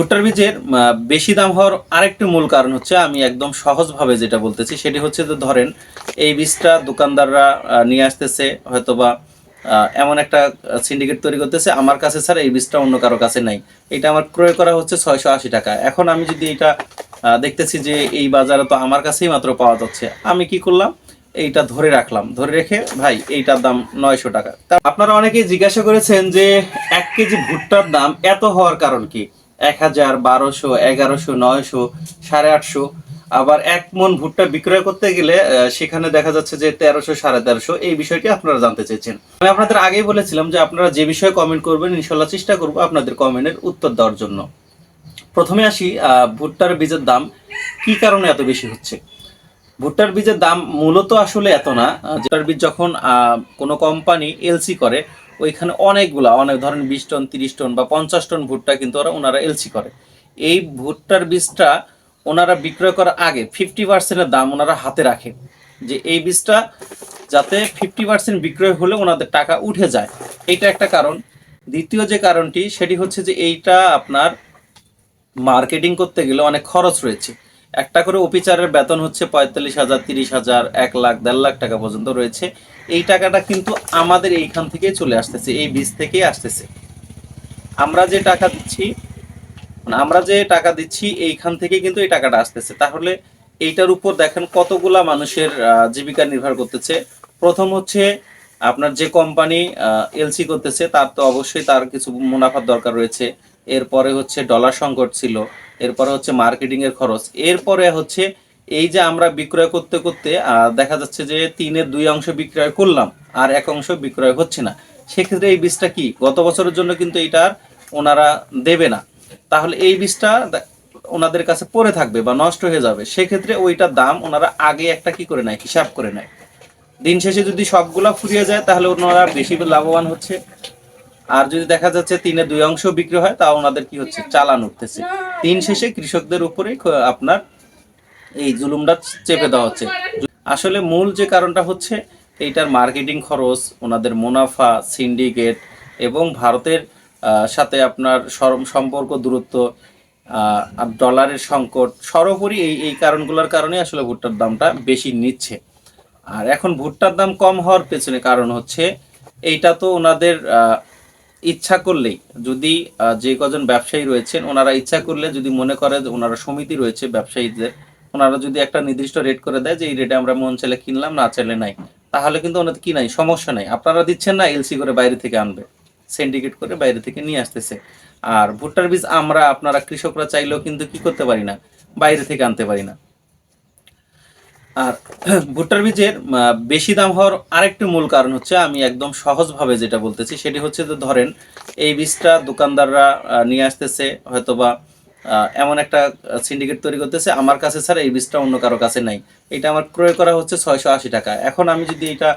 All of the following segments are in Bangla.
ভুট্টার বীজের বেশি দাম হওয়ার আরেকটি মূল কারণ হচ্ছে আমি একদম সহজভাবে যেটা বলতেছি, সেটি হচ্ছে যে ধরেন এই বীজটা দোকানদাররা নিয়ে আসতেছে, হয়তোবা এমন একটা সিন্ডিকেট তৈরি করতেছে, আমার কাছে স্যার এই বীজটা অন্য কারও কাছে নাই। এটা আমার ক্রয় করা হচ্ছে ছয়শো আশি টাকা। এখন আমি যদি এটা দেখতেছি যে এই বাজারে তো আমার কাছেই মাত্র পাওয়া যাচ্ছে, আমি কি করলাম? এইটা ধরে রাখলাম। ধরে রেখে, ভাই, এইটার দাম নয়শো টাকা। আপনারা অনেকেই জিজ্ঞাসা করেছেন যে এক কেজি ভুট্টার দাম এত হওয়ার কারণ কি? এক হাজার বারোশো, এগারোশো, নয়শো, সাড়ে আটশো। আবার এক মন ভুট্টা বিক্রয় করতে গেলে সেখানে দেখা যাচ্ছে যে তেরোশো, সাড়ে তেরোশো। এই বিষয়টি আপনারা জানতে চেয়েছেন। আমি আপনাদের আগেই বলেছিলাম যে আপনারা যে বিষয়ে কমেন্ট করবেন ইনশাল্লাহ চেষ্টা করব আপনাদের কমেন্টের উত্তর দেওয়ার জন্য। প্রথমে আসি ভুট্টার বীজের দাম কি কারণে এত বেশি হচ্ছে? ভুট্টার বীজের দাম মূলত আসলে এত না। ভুট্টার বীজ যখন কোনো কোম্পানি, এলসি করে, ওইখানে অনেকগুলা, অনেক ধরেন বিশ টন, তিরিশ টন বা পঞ্চাশ টন ভুট্টা কিন্তু ওরা, ওনারা এলসি করে। এই ভুট্টার বীজটা ওনারা বিক্রয় করার আগে ফিফটি পার্সেন্টের দাম ওনারা হাতে রাখে। যে এই বীজটা যাতে ফিফটি পার্সেন্ট বিক্রয় হলে ওনাদের টাকা উঠে যায়। এইটা একটা কারণ। দ্বিতীয় যে কারণটি, সেটি হচ্ছে যে এইটা আপনার মার্কেটিং করতে গেলে অনেক খরচ রয়েছে। একটা করে অফিসারের বেতন হচ্ছে পঁয়তাল্লিশ হাজার, তিরিশ হাজার, এক লাখ, দেড় লাখ টাকা পর্যন্ত রয়েছে। এই টাকাটা কিন্তু আমাদের এইখান থেকেই চলে আসতেছে, এই বীজ থেকেই আসতেছে। আমরা যে টাকা দিচ্ছি মানে আমরা যে টাকা দিচ্ছি, এইখান থেকে কিন্তু এই টাকাটা আসতেছে। তাহলে এইটার উপর দেখেন কতগুলা মানুষের জীবিকা নির্ভর করতেছে। প্রথম হচ্ছে আপনার যে কোম্পানি এলসি করতেছে, তার তো অবশ্যই তার কিছু মুনাফার দরকার রয়েছে। এরপরে হচ্ছে ডলার সংকট ছিল, এরপরে হচ্ছে মার্কেটিং এর খরচ, এরপরে হচ্ছে এই যে আমরা বিক্রয় করতে করতে দেখা যাচ্ছে যে তিনের দুই অংশ বিক্রয় করলাম, আর এক অংশ বিক্রয় হচ্ছে না। সেক্ষেত্রে এই বীজটা কি? গত বছরের জন্য কিন্তু এটার ওনারা দেবে না। তাহলে এই বীজটা ওনাদের কাছে পড়ে থাকবে বা নষ্ট হয়ে যাবে। সেক্ষেত্রে ওইটার দাম ওনারা আগে একটা কি করে নেয়? হিসাব করে নেয়। দিন শেষে যদি সবগুলা ফুরিয়ে যায়, তাহলে ওনারা বেশি লাভবান হচ্ছে। আর যদি দেখা যাচ্ছে তিনে দুই অংশ বিক্রি হয় তা ওনাদের কি হচ্ছে? চালান উঠতেছে। দিন শেষে কৃষকদের উপরেই খ- আপনার এই জুলুমটা চেপে দেওয়া হচ্ছে। আসলে মূল যে কারণটা হচ্ছে, এইটার মার্কেটিং খরচ, ওনাদের মুনাফা, সিন্ডিকেট এবং ভারতের সাথে আপনার সম্পর্ক, দূরত্ব ডলারের সংকট, সর্বোপরি এই এই কারণগুলোর কারণে আসলে ভুট্টার দামটা বেশি নিচ্ছে। আর এখন ভুট্টার দাম কম হওয়ার পেছনে কারণ হচ্ছে, এইটা তো ওনাদের ইচ্ছা করলেই, যদি যে কজন ব্যবসায়ী রয়েছেন, ওনারা ইচ্ছা করলে যদি মনে করে যে ওনারা সমিতি রয়েছে ব্যবসায়ীদের, ওনারা যদি একটা নির্দিষ্ট রেট করে দেয় যে এই রেটে আমরা মন চাইলে কিনলাম, না চাইলে নাই, তাহলে কিন্তু ওনাদের কি নাই, সমস্যা নাই। আপনারা দিচ্ছেন না, এলসি করে বাইরে থেকে আনবে সিন্ডিকেট করে বাইরে থেকে নিয়ে আসতেছে। আর ভুট্টার বীজ আমরা, আপনারা কৃষকরা চাইলেও কিন্তু কি করতে পারি না, বাইরে থেকে আনতে পারি না। আর ভুট্টার বীজের বেশি দাম হওয়ার আরেকটি মূল কারণ হচ্ছে আমি একদম সহজভাবে যেটা বলতেছি, সেটি হচ্ছে যে ধরেন এই বীজটা দোকানদাররা নিয়ে আসতেছে, হয়তোবা এমন একটা সিন্ডিকেট তৈরি করতেছে, আমার কাছে স্যার এই বীজটা অন্য কারও কাছে নাই। এটা আমার ক্রয় করা হচ্ছে ছয়শো আশি টাকা। এখন আমি যদি এটা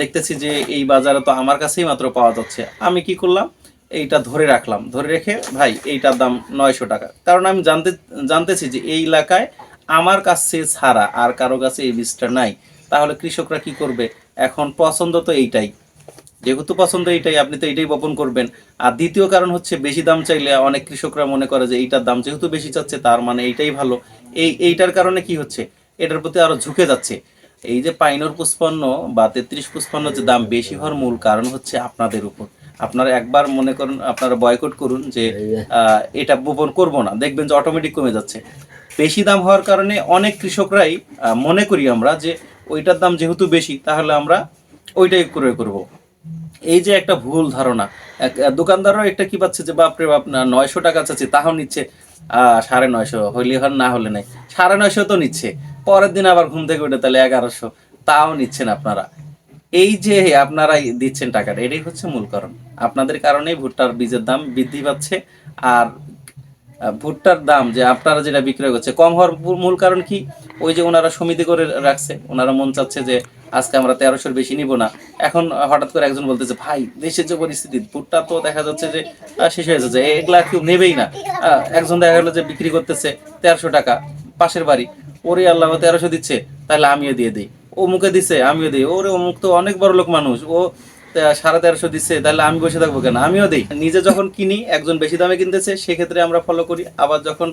দেখতেছি যে এই বাজারে তো আমার কাছেই মাত্র পাওয়া যাচ্ছে, আমি কি করলাম? এইটা ধরে রাখলাম। ধরে রেখে, ভাই, এইটার দাম নয়শো টাকা। কারণ আমি জানতে, জানতেছি যে এই এলাকায় আমার কাছে ছাড়া আর কারও কাছে এই বীজটা নাই তাহলে কৃষকরা কি করবে? এখন পছন্দ তো এইটাই। যেহেতু পছন্দ এইটাই আপনি তো এইটাই বপন করবেন। আর দ্বিতীয় কারণ হচ্ছে বেশি দাম চাইলে অনেক কৃষকরা মনে করে যে এইটার দাম যেহেতু বেশি চাচ্ছে তার মানে এইটাই ভালো। এই এইটার কারণে কি হচ্ছে? এটার প্রতি আরও ঝুঁকে যাচ্ছে। এই যে পাইনর পুষ্পান্ন বা তেত্রিশ পুষ্পান্ন যে দাম বেশি হওয়ার মূল কারণ হচ্ছে আপনাদের উপর। আপনারা একবার মনে করুন আপনারা বয়কট করুন যে এটা বপন করব না। দেখবেন যে অটোমেটিক কমে যাচ্ছে। বেশি দাম হওয়ার কারণে অনেক কৃষকরাই মনে করি আমরা যে ওইটার দাম যেহেতু বেশি, তাহলে আমরা ওইটাই ক্রয় করব। এই যে একটা ভুল ধারণা দোকানদারও একটা কি পাচ্ছে যে, বাপরে বাপ, না, নয়শো টাকা চাচ্ছে তাও নিচ্ছে। সাড়ে নয়শো, হইলে হন, না হলে নাই। সাড়ে নয়শো তো নিচ্ছে, পরের দিন আবার ঘুম থেকে উঠে তাহলে এগারোশো, তাও নিচ্ছেন আপনারা। এই যে আপনারা দিচ্ছেন টাকাটা, এটাই হচ্ছে মূল কারণ। আপনাদের কারণেই ভুট্টার বীজের দাম বৃদ্ধি পাচ্ছে, আর ভুট্টার দাম যে আপনারা যেটা বিক্রয় করছে কম হওয়ার মূল- কারণ কি? ওই যে ওনারা সমিতি করে রাখছে। ওনারা মন চাচ্ছে যে আজকে আমরা তেরোশোর বেশি নিব না। এখন হঠাৎ করে একজন বলতেছে, ভাই, দেশের যে পরিস্থিতি, ভুট্টা তো দেখা যাচ্ছে যে শেষ হয়ে যাচ্ছে। এগুলা কেউ নেবেই না। একজন দেখা গেলো যে বিক্রি করতেছে তেরোশো টাকা, পাশের বাড়ি। ওরে আল্লাহ তেরোশো দিচ্ছে, তাহলে আমিও দিয়ে দিই। ও মুখে দিছে, আমিও দিই। ওরে, অমুক তো অনেক বড় লোক মানুষ। ও সাড়ে তেরোশো দিচ্ছে, তাহলে আমি বসে থাকব কেন? আমিও দিই। নিজে যখন কিনি, একজন বেশি দামে কিনতেছে, সেক্ষেত্রে আমরা ফলো করি। আবার যখন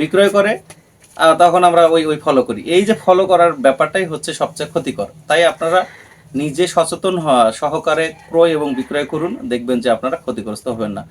বিক্রয় করে তখন আমরা ওই ওই ফলো করি। এই যে ফলো করার ব্যাপারটাই হচ্ছে সবচেয়ে ক্ষতিকর। তাই আপনারা নিজে সচেতন হওয়া, সহকারে ক্রয় এবং বিক্রয় করুন, দেখবেন যে আপনারা ক্ষতিগ্রস্ত হবেন না।